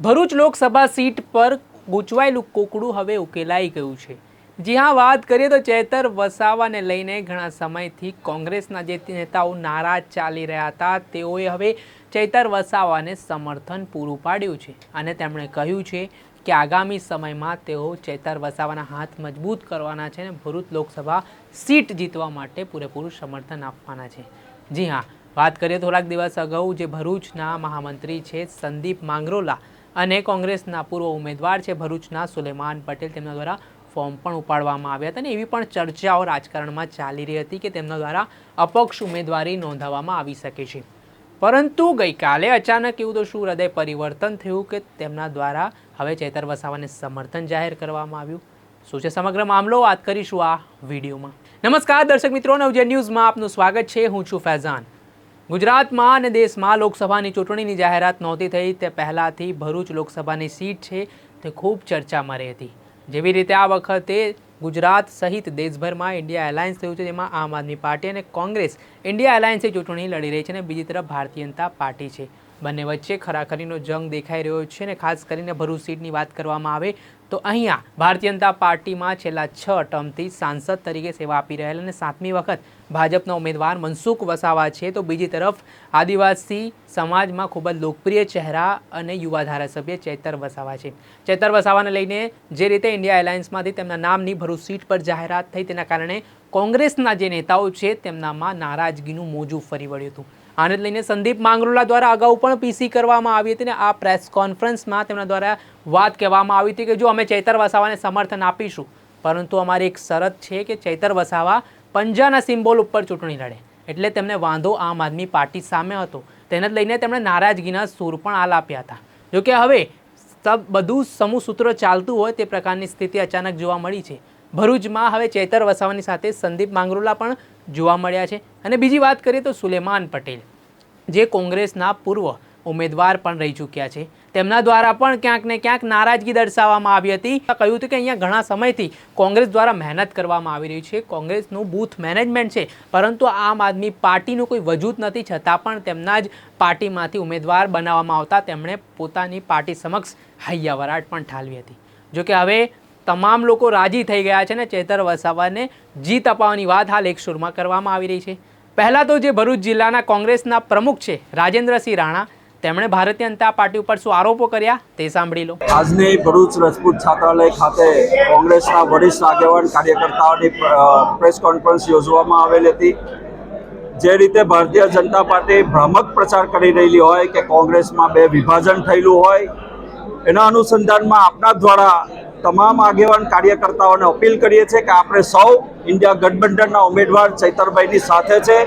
Bharuch Lok Sabha seat પર ગૂંચવાયેલું કોકડું હવે ઉકેલાઈ ગયું છે. જી હા, વાત કરીએ તો ચેતર વસાવાને લઈને ઘણા સમયથી કોંગ્રેસના જે નેતાઓ નારાજ ચાલી રહ્યા હતા, તેઓએ હવે ચેતર વસાવાને સમર્થન પૂરું પાડ્યું છે અને તેમણે કહ્યું છે કે આગામી સમયમાં તેઓ ચેતર વસાવાના હાથ મજબૂત કરવાના છે અને ભરૂચ લોકસભા સીટ જીતવા માટે પૂરેપૂરું સમર્થન આપવાના છે. જી હા, વાત કરીએ થોડાક દિવસ અગાઉ જે ભરૂચના મહામંત્રી છે સંદીપ માંગરોલા અને કોંગ્રેસના પૂર્વ ઉમેદવાર છે ભરૂચના સુલેમાન પટેલ. તેમના દ્વારા ફોર્મ પણ ઉપાડવામાં આવ્યા હતા અને એવી પણ ચર્ચાઓ રાજકારણમાં ચાલી રહી હતી કે તેમના દ્વારા અપક્ષ ઉમેદવારી નોંધાવવામાં આવી શકે છે. પરંતુ ગઈકાલે અચાનક એવું તો શું હૃદય પરિવર્તન થયું કે તેમના દ્વારા હવે ચેતર વસાવાને સમર્થન જાહેર કરવામાં આવ્યું? શું છે સમગ્ર મામલો? વાત કરીશું આ વિડીયોમાં. નમસ્કાર, દર્શક મિત્રો. નવજે ન્યૂઝમાં આપનું સ્વાગત છે. હું છું ફૈઝાન. ગુજરાતમાં અને દેશમાં લોકસભાની ચૂંટણીની જાહેરાત નહોતી થઈ તે પહેલાંથી ભરૂચ લોકસભાની સીટ છે તે ખૂબ ચર્ચામાં રહી હતી જેવી રીતે આ વખતે ગુજરાત સહિત દેશભરમાં ઇન્ડિયા એલાયન્સ થયું છે, જેમાં આમ આદમી પાર્ટી અને કોંગ્રેસ ઇન્ડિયા એલાયન્સે ચૂંટણી લડી રહી છે અને બીજી તરફ ભારતીય જનતા પાર્ટી છે. બંને વચ્ચે ખરાખરીનો જંગ દેખાઈ રહ્યો છે અને ખાસ કરીને ભરૂચ સીટની વાત કરવામાં આવે તો અહીંયા ભારતીય જનતા પાર્ટીમાં છેલ્લા છ ટર્મથી સાંસદ તરીકે સેવા આપી રહેલ અને સાતમી વખત ભાજપના ઉમેદવાર મનસુખ વસાવા છે. તો બીજી તરફ આદિવાસી સમાજમાં ખૂબ જ લોકપ્રિય ચહેરા અને યુવા ધારાસભ્ય ચેતર વસાવા છે. ચેતર વસાવાને લઈને જે રીતે ઇન્ડિયા એલાયન્સમાંથી તેમના નામની ભરૂચ સીટ પર જાહેરાત થઈ તેના કારણે કોંગ્રેસના જે નેતાઓ છે તેમનામાં નારાજગીનું મોજું ફરી વળ્યું હતું. આને લઈને સંદીપ માંગરોલા દ્વારા અગાઉ પણ પીસી કરવામાં આવી હતી અને આ પ્રેસ કોન્ફરન્સમાં તેમના દ્વારા વાત કહેવામાં આવી હતી કે જો અમે ચૈતર વસાવાને સમર્થન આપીશું, પરંતુ અમારી એક શરત છે કે ચૈતર વસાવા પંજાના સિમ્બોલ ઉપર ચૂંટણી લડે. એટલે તેમને વાંધો આમ આદમી પાર્ટી સામે હતો. તેને લઈને તેમણે નારાજગીના સૂર પણ આલ આપ્યા હતા. જોકે હવે બધું સમૂહ સૂત્ર ચાલતું હોય તે પ્રકારની સ્થિતિ અચાનક જોવા મળી છે. ભરૂચમાં હવે ચેતર વસાવાની સાથે સંદીપ માંગરોલા પણ જોવા મળ્યા છે. અને બીજી વાત કરીએ તો સુલેમાન પટેલ, જે કોંગ્રેસના પૂર્વ ઉમેદવાર પણ રહી ચૂક્યા છે. તેમના દ્વારા પણ ક્યાંક ને ક્યાંક નારાજગી દર્શાવવામાં આવી હતી. કહ્યું હતું કે અહીંયા ઘણા સમયથી કોંગ્રેસ દ્વારા મહેનત કરવામાં આવી રહી છે. કોંગ્રેસનું બૂથ મેનેજમેન્ટ છે, પરંતુ આમ આદમી પાર્ટીનું કોઈ વજૂદ નથી, છતાં પણ તેમના જ પાર્ટીમાંથી ઉમેદવાર બનાવવામાં આવતા તેમણે પોતાની પાર્ટી સમક્ષ હૈયાવરાટ પણ ઠાલવી હતી. જોકે હવે તમામ લોકો રાજી થઈ ગયા છે ને ચેતર વસાવાને જીત અપાવવાની વાત હાલ એક સુરમાં કરવામાં આવી રહી છે. પહેલાં તો જે ભરૂચ જિલ્લાના કોંગ્રેસના પ્રમુખ છે રાજેન્દ્રસિંહ રાણા, તેમણે ભારતીય જનતા પાર્ટી ઉપર શું આરોપો કર્યા તે સાંભળી લો. આજની ભરૂચ રાજપૂત છાત્રાલય ખાતે કોંગ્રેસના વરિષ્ઠ આગેવાન કાર્યકર્તાઓની પ્રેસ કોન્ફરન્સ યોજવામાં આવેલી હતી. જે રીતે ભારતીય જનતા પાર્ટી ભ્રામક પ્રચાર કરી રહેલી હોય કે કોંગ્રેસમાં બે વિભાજન થયેલું હોય, એના અનુસંધાનમાં આપના દ્વારા તમામ આગેવાન કાર્યકર્તાઓને અપીલ કરીએ છીએ કે આપણે સૌ ઇન્ડિયા ગઠબંધનના ઉમેદવાર ચૈતરભાઈની સાથે છે.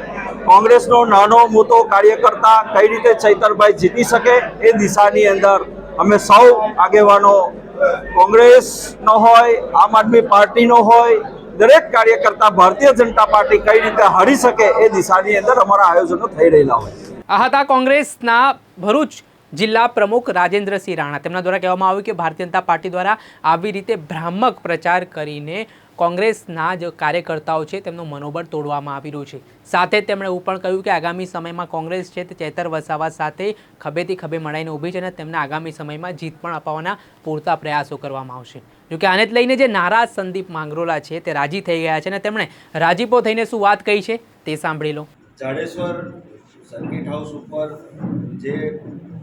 કોંગ્રેસનો નાનો મોટો કાર્યકર્તા કઈ રીતે ચૈતરભાઈ જીતી શકે એ દિશાની અંદર અમે સૌ આગેવાનો કોંગ્રેસનો હોય, આમ આદમી પાર્ટીનો હોય, દરેક કાર્યકર્તા ભારતીય જનતા પાર્ટી કઈ રીતે હારી શકે એ દિશાની અંદર અમારા આયોજનો થઈ રહેલા હોય. આ હતા કોંગ્રેસના ભરૂચ જિલ્લા પ્રમુખ રાજેન્દ્રસિંહ રાણા. તેમના દ્વારા કહેવામાં આવ્યું કે ભારતીય જનતા પાર્ટી દ્વારા આવી રીતે ભ્રામક પ્રચાર કરીને કોંગ્રેસના જે કાર્યકર્તાઓ છે તેમનું મનોબળ તોડવામાં આવી રહ્યું છે. સાથે તેમણે એવું પણ કહ્યું કે આગામી સમયમાં કોંગ્રેસ છે તે ચેતર વસાવા સાથે ખભેથી ખભે મળાઈને ઊભી છે અને તેમને આગામી સમયમાં જીત પણ અપાવવાના પૂરતા પ્રયાસો કરવામાં આવશે. જોકે આને જ લઈને જે નારાજ સંદીપ માંગરોલા છે તે રાજી થઈ ગયા છે અને તેમણે રાજીપો થઈને શું વાત કહી છે તે સાંભળી લો. જાડેશ્વર સર્કિટ હાઉસ ઉપર જે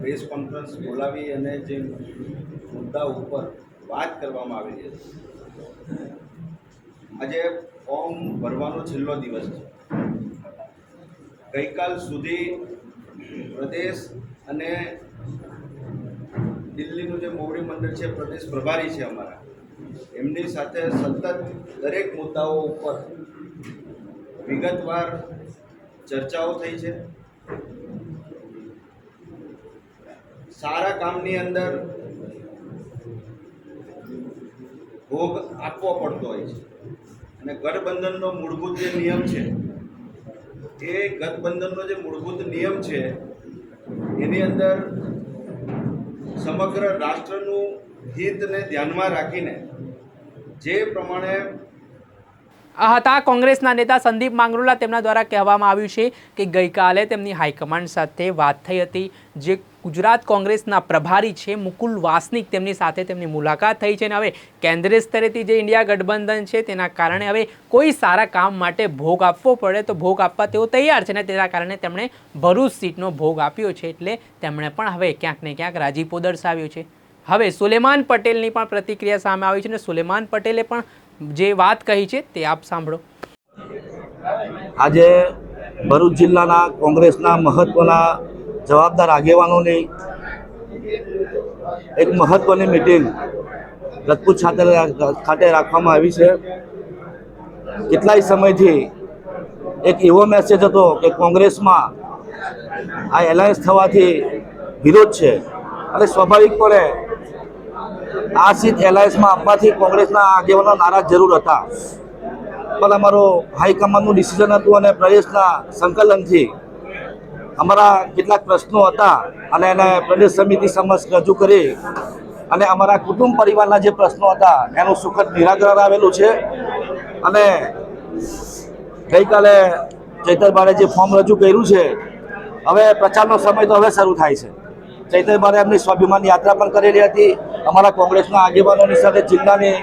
પ્રેસ કોન્ફરન્સ બોલાવી અને જે મુદ્દા ઉપર વાત કરવામાં આવેલી હતી આજે ફોર્મ ભરવાનો છેલ્લો દિવસ છે. ગઈકાલ સુધી પ્રદેશ અને દિલ્હીનું જે મોવડી મંડળ છે, પ્રદેશ પ્રભારી છે અમારા. એમની સાથે સતત દરેક મુદ્દાઓ ઉપર વિગતવાર ચર્ચાઓ થઈ છે. સારા કામની અંદર ભોગ આપવો પડતો હોય છે. અને ગઠબંધનનો મૂળભૂત જે નિયમ છે, એ ગઠબંધનનો જે મૂળભૂત નિયમ છે, એની અંદર સમગ્ર રાષ્ટ્રનું હિતને ધ્યાનમાં રાખીને જે પ્રમાણે આ હતા કોંગ્રેસના નેતા સંદીપ માંગરોલા. તેમના દ્વારા કહેવામાં આવ્યું છે કે ગઈકાલે તેમની હાઈકમાન્ડ સાથે વાત થઈ હતી, જે ગુજરાત કોંગ્રેસના પ્રભારી છે મુકુલ વાસનિક. તેમની સાથે તેમની મુલાકાત થઈ છે અને હવે કેન્દ્રીય સ્તરેથી જે ઇન્ડિયા ગઠબંધન છે તેના કારણે હવે કોઈ સારા કામ માટે ભોગ આપવો પડે તો ભોગ આપવા તેઓ તૈયાર છે અને તેના કારણે તેમણે ભરૂચ સીટનો ભોગ આપ્યો છે એટલે તેમણે પણ હવે ક્યાંક ને ક્યાંક રાજીપો દર્શાવ્યો છે. હવે સુલેમાન પટેલની પણ પ્રતિક્રિયા સામે આવી છે અને સુલેમાન પટેલે પણ જે વાત કહી છે તે આપ સાંભળો. આજે ભરૂચ જિલ્લાના કોંગ્રેસના મહત્વના જવાબદાર આગેવાનોની એક મહત્વની મિટિંગ રજપૂત ખાતે ખાતે રાખવામાં આવી છે. કેટલાય સમયથી એક એવો મેસેજ હતો કે કોંગ્રેસમાં આ એલાયન્સ થવાથી વિરોધ છે. અને સ્વાભાવિકપણે આ સીટ એલાયન્સમાં આપવાથી કોંગ્રેસના આગેવાનો નારાજ જરૂર હતા. પણ અમારો હાઈકમાન્ડનું ડિસિઝન હતું અને પ્રદેશના સંકલનથી અમારા કેટલાક પ્રશ્નો હતા અને એને પ્રદેશ સમિતિ સમક્ષ રજૂ કરી અને અમારા કુટુંબ પરિવારના જે પ્રશ્નો હતા એનું સુખદ નિરાકરણ આવેલું છે. અને ગઈકાલે ચૈતરબારે જે ફોર્મ રજૂ કર્યું છે, હવે પ્રચારનો સમય તો હવે શરૂ થાય છે. ચૈતરબારે એમની સ્વાભિમાન યાત્રા પણ કરેલી હતી. અમારા કોંગ્રેસના આગેવાનોની સાથે જિલ્લાની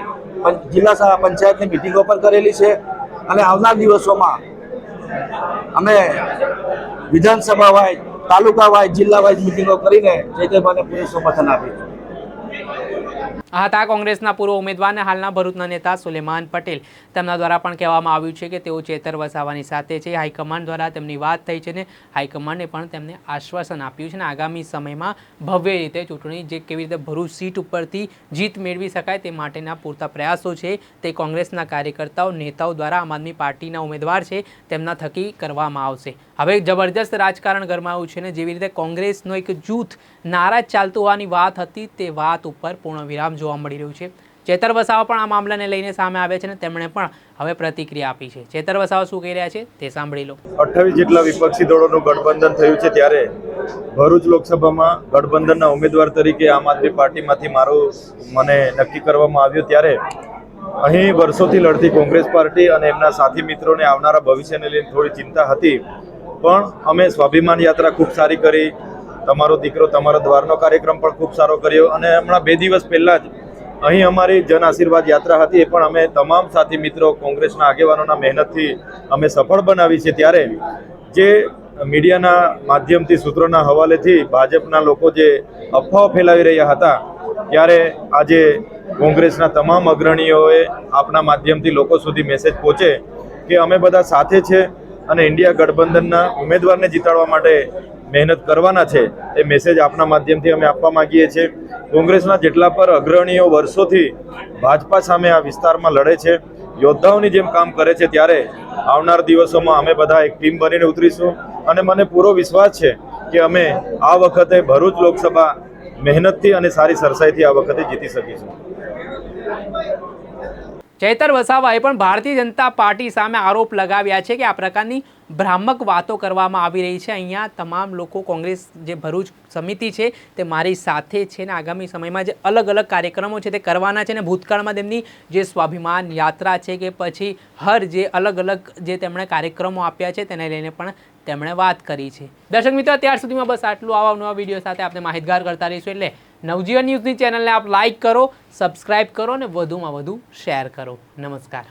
જિલ્લા પંચાયતની મિટિંગો પણ કરેલી છે. અને આવનાર દિવસોમાં અમે વિધાનસભા વાઇઝ તાલુકા વાઇઝ જિલ્લા વાઇઝ મિટિંગો કરીને ચૈતરબાને પૂરું સમર્થન આપ્યું હતા કોંગ્રેસના પૂર્વ ઉમેદવાર અને હાલના ભરૂચના નેતા સુલેમાન પટેલ. તેમના દ્વારા પણ કહેવામાં આવ્યું છે કે તેઓ ચેતર વસાવાની સાથે છે. હાઈકમાન્ડ દ્વારા તેમની વાત થઈ છે ને હાઈકમાન્ડે પણ તેમને આશ્વાસન આપ્યું છે ને આગામી સમયમાં ભવ્ય રીતે ચૂંટણી જે કેવી રીતે ભરૂચ સીટ ઉપરથી જીત મેળવી શકાય તે માટેના પૂરતા પ્રયાસો છે તે કોંગ્રેસના કાર્યકર્તાઓ, નેતાઓ દ્વારા આમ આદમી પાર્ટીના ઉમેદવાર છે તેમના થકી કરવામાં આવશે. હવે જબરજસ્ત રાજકારણ ગરમાયું છે ને જેવી રીતે કોંગ્રેસનો એક જૂથ નારાજ ચાલતું હોવાની વાત હતી તે વાત ઉપર પૂર્ણ વિરામ જોવા મળી રહ્યું છે. ચેતર વસાવા પણ આ મામલાને લઈને સામે આવે છે ને તેમણે પણ હવે પ્રતિક્રિયા આપી છે. ચેતર વસાવા શું કહી રહ્યા છે તે સાંભળી લો. અઠ્ઠાવીસ જેટલા વિપક્ષી દળોનું ગઠબંધન થયું છે ત્યારે ભરૂચ લોકસભામાં ગઠબંધનના ઉમેદવાર તરીકે આમ આદમી પાર્ટીમાંથી મારું મને નક્કી કરવામાં આવ્યું ત્યારે અહીં વર્ષોથી લડતી કોંગ્રેસ પાર્ટી અને એમના સાથી મિત્રોને આવનારા ભવિષ્યને લઈને થોડી ચિંતા હતી. પણ અમે સ્વાભિમાન યાત્રા ખૂબ સારી કરી. તમારો દીકરો તમારો દ્વારનો કાર્યક્રમ પણ ખૂબ સારો કર્યો અને હમણાં બે દિવસ પહેલાં જ અહીં અમારી જન આશીર્વાદ યાત્રા હતી. એ પણ અમે તમામ સાથી મિત્રો, કોંગ્રેસના આગેવાનોના મહેનતથી અમે સફળ બનાવી છે. ત્યારે જે મીડિયાના માધ્યમથી, સૂત્રોના હવાલેથી ભાજપના લોકો જે અફવાઓ ફેલાવી રહ્યા હતા, ત્યારે આજે કોંગ્રેસના તમામ અગ્રણીઓએ આપના માધ્યમથી લોકો સુધી મેસેજ પહોંચે કે અમે બધા સાથે છે. અને ઇન્ડિયા ગઠબંધનના ઉમેદવારને જીતાડવા માટે મહેનત કરવાના છે, એ મેસેજ આપના માધ્યમથી અમે આપવા માંગીએ છીએ. કોંગ્રેસના જેટલા પર અગ્રણીઓ વર્ષોથી ભાજપા સામે આ વિસ્તારમાં લડે છે, યોદ્ધાઓની જેમ કામ કરે છે, ત્યારે આવનાર દિવસોમાં અમે બધા એક ટીમ બનીને ઉતરીશું. અને મને પૂરો વિશ્વાસ છે કે અમે આ વખતે ભરૂચ લોકસભા મહેનતથી અને સારી સરસાઈથી આ વખતે જીતી શકીશું. ચૈતર વસાવાએ પણ ભારતીય જનતા પાર્ટી સામે આરોપ લગાવ્યા છે કે આ પ્રકારની ભ્રામક વાતો કરવામાં આવી રહી છે. અહીંયા તમામ લોકો કોંગ્રેસ જે ભરૂચ સમિતિ છે તે મારી સાથે છે ને આગામી સમયમાં જે અલગ અલગ કાર્યક્રમો છે તે કરવાના છે ને ભૂતકાળમાં તેમની જે સ્વાભિમાન યાત્રા છે કે પછી હર જે અલગ અલગ જે તેમણે કાર્યક્રમો આપ્યા છે તેને લઈને પણ તેમણે વાત કરી છે. દર્શક મિત્રો, અત્યાર સુધીમાં બસ આટલું. આવા નવા વીડિયો સાથે આપણે માહિતગાર કરતા રહીશું. એટલે નવજીવન ન્યૂઝની ચેનલને આપ લાઇક કરો સબસ્ક્રાઇબ કરો અને વધુમાં વધુ શેર કરો. નમસ્કાર.